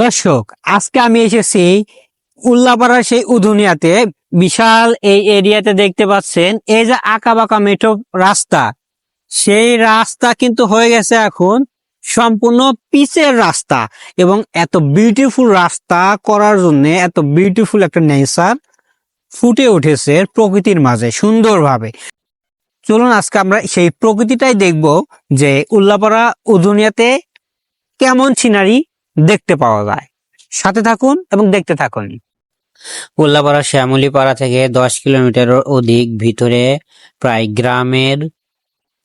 দর্শক, আজকে আমি এসেছি উল্লাপাড়ার সেই উধুনিয়াতে বিশাল এই এরিয়াতে দেখতে পাচ্ছেন, এই যে আঁকা বাঁকা মেঠো রাস্তা। সেই রাস্তা কিন্তু হয়ে গেছে এখন সম্পূর্ণ পিচের রাস্তা এবং এত বিউটিফুল রাস্তা করার জন্য এত বিউটিফুল একটা নেচার ফুটে উঠেছে প্রকৃতির মাঝে সুন্দরভাবে। চলুন আজকে আমরা সেই প্রকৃতিটাই দেখব যে উল্লাপাড়া উধুনিয়াতে কেমন সিনারি দেখতে পাওয়া যায়। সাথে থাকুন এবং দেখতে থাকুন। উল্লাপাড়া শ্যামলীপাড়া থেকে দশ কিলোমিটার অধিক ভিতরে, প্রায় গ্রামের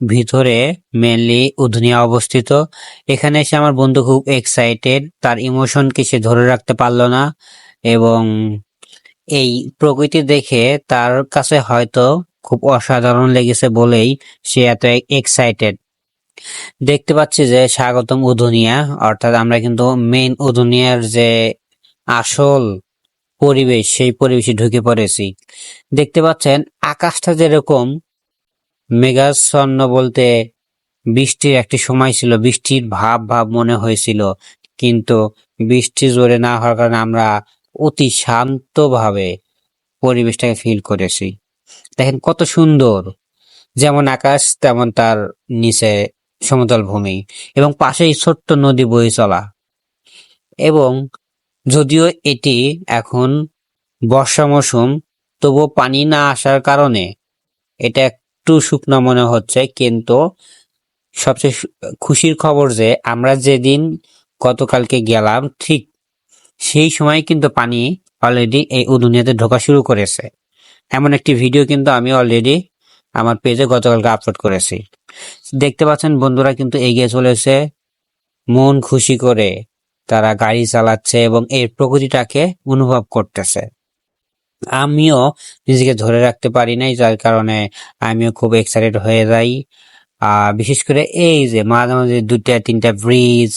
ভিতরে মেনলি উধনিয়া অবস্থিত। এখানে এসে আমার বন্ধু খুব এক্সাইটেড তার ইমোশনকে সে ধরে রাখতে পারল না এবং এই প্রকৃতি দেখে তার কাছে হয়তো খুব অসাধারণ লেগেছে বলেই সে এত এক্সাইটেড দেখতে পাচ্ছি যে স্বাগতম উধুনিয়া অর্থাৎ আমরা কিন্তু মেইন উধুনিয়ার যে আসল পরিবেশ, সেই পরিবেশে ঢুকে পড়েছি। দেখতে পাচ্ছেন, আকাশটা যেরকম মেঘাচ্ছন্ন বলতে বৃষ্টির একটি সময় ছিল, বৃষ্টির ভাব ভাব মনে হয়েছিল, কিন্তু বৃষ্টি জোরে না হওয়ার কারণে আমরা অতি শান্তভাবে পরিবেশটাকে ফিল করেছি। দেখেন কত সুন্দর, যেমন আকাশ তেমন তার নিচে সমতল ভূমি এবং পাশেই ছোট্ট নদী বয়ে চলা। এবং যদিও এটি এখন বর্ষা মৌসুম, তবুও পানি না আসার কারণে এটা একটু শুকনো মনে হচ্ছে, কিন্তু সবচেয়ে খুশির খবর যে আমরা যেদিন গতকালকে গেলাম, ঠিক সেই সময় কিন্তু পানি অলরেডি এই উদুনিয়াতে ঢোকা শুরু করেছে। এমন একটি ভিডিও কিন্তু আমি অলরেডি আমার পেজে গতকালকে আপলোড করেছি। দেখতে পাচ্ছেন বন্ধুরা কিন্তু এগিয়ে চলেছে মন খুশি করে তারা গাড়ি চালাচ্ছে এবং এর প্রকৃতিটাকে অনুভব করতেছে। আমিও নিজেকে ধরে রাখতে পারি নাই, যার কারণে আমিও খুব এক্সাইটেড হয়ে যাই। বিশেষ করে এই যে মাঝে মাঝে দুইটা, তিনটা ব্রিজ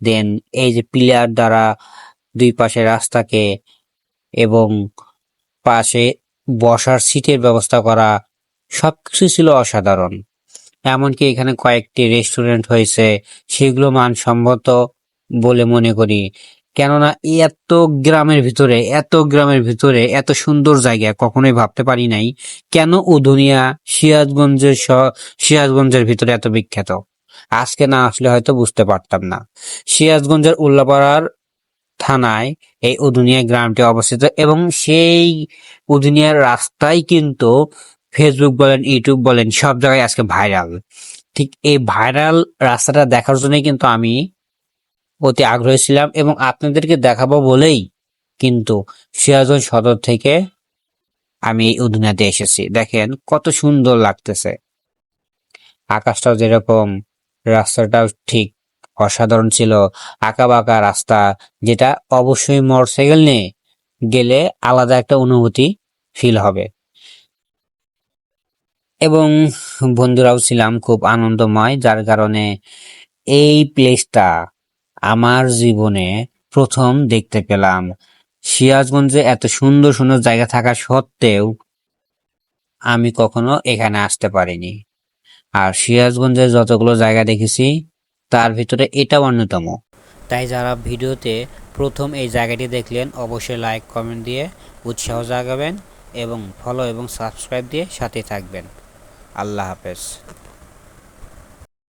দেন এই যে পিলার দ্বারা দুই পাশে রাস্তাকে এবং পাশে বসার সিটের ব্যবস্থা করা সবকিছু ছিল অসাধারণ। এমনকি এখানে কয়েকটি রেস্টুরেন্ট হয়েছে, সেগুলো মানসম্মত বলে মনে করি। কেননা এত গ্রামের ভিতরে, এত গ্রামের ভিতরে, এত সুন্দর জায়গা কখনোই ভাবতে পারি নাই, কেন উধুনিয়া সিরাজগঞ্জের সিরাজগঞ্জের ভিতরে এত বিখ্যাত? আজকে না আসলে হয়তো বুঝতে পারতাম না। সিরাজগঞ্জের উল্লাপাড়ার থানায় এই উদুনিয়া গ্রামটি অবস্থিত এবং সেই উদুনিয়ার রাস্তায় কিন্তু ফেসবুক বলেন ইউটিউব বলেন, সব জায়গায় আজকে ভাইরাল ঠিক এই ভাইরাল রাস্তাটা দেখার জন্যই কিন্তু আমি অতি আগ্রহী ছিলাম এবং আপনাদেরকে দেখাবো বলেই কিন্তু সিরাজগঞ্জ সদর থেকে আমি এই উদুনিয়াতে এসেছি। দেখেন কত সুন্দর লাগতেছে। আকাশটাও যেরকম, রাস্তাটাও ঠিক অসাধারণ ছিল। আঁকা বাঁকা রাস্তা, যেটা অবশ্যই মোটরসাইকেল নিয়ে গেলে আলাদা একটা অনুভূতি ফিল হবে। এবং বন্ধুরাও ছিলাম খুব আনন্দময়, যার কারণে এই প্লেসটা আমার জীবনে প্রথম দেখতে পেলাম। সিরাজগঞ্জে এত সুন্দর সুন্দর জায়গা থাকা সত্ত্বেও আমি কখনো এখানে আসতে পারিনি। আর সিরাজগঞ্জে যতগুলো জায়গা দেখেছি, তার ভিতরে এটা অন্যতম। তাই যারা ভিডিওতে প্রথম এই জায়গাটি দেখলেন, অবশ্যই লাইক কমেন্ট দিয়ে উৎসাহ জাগাবেন এবং ফলো এবং সাবস্ক্রাইব দিয়ে সাথে থাকবেন। আল্লাহ হাফেজ।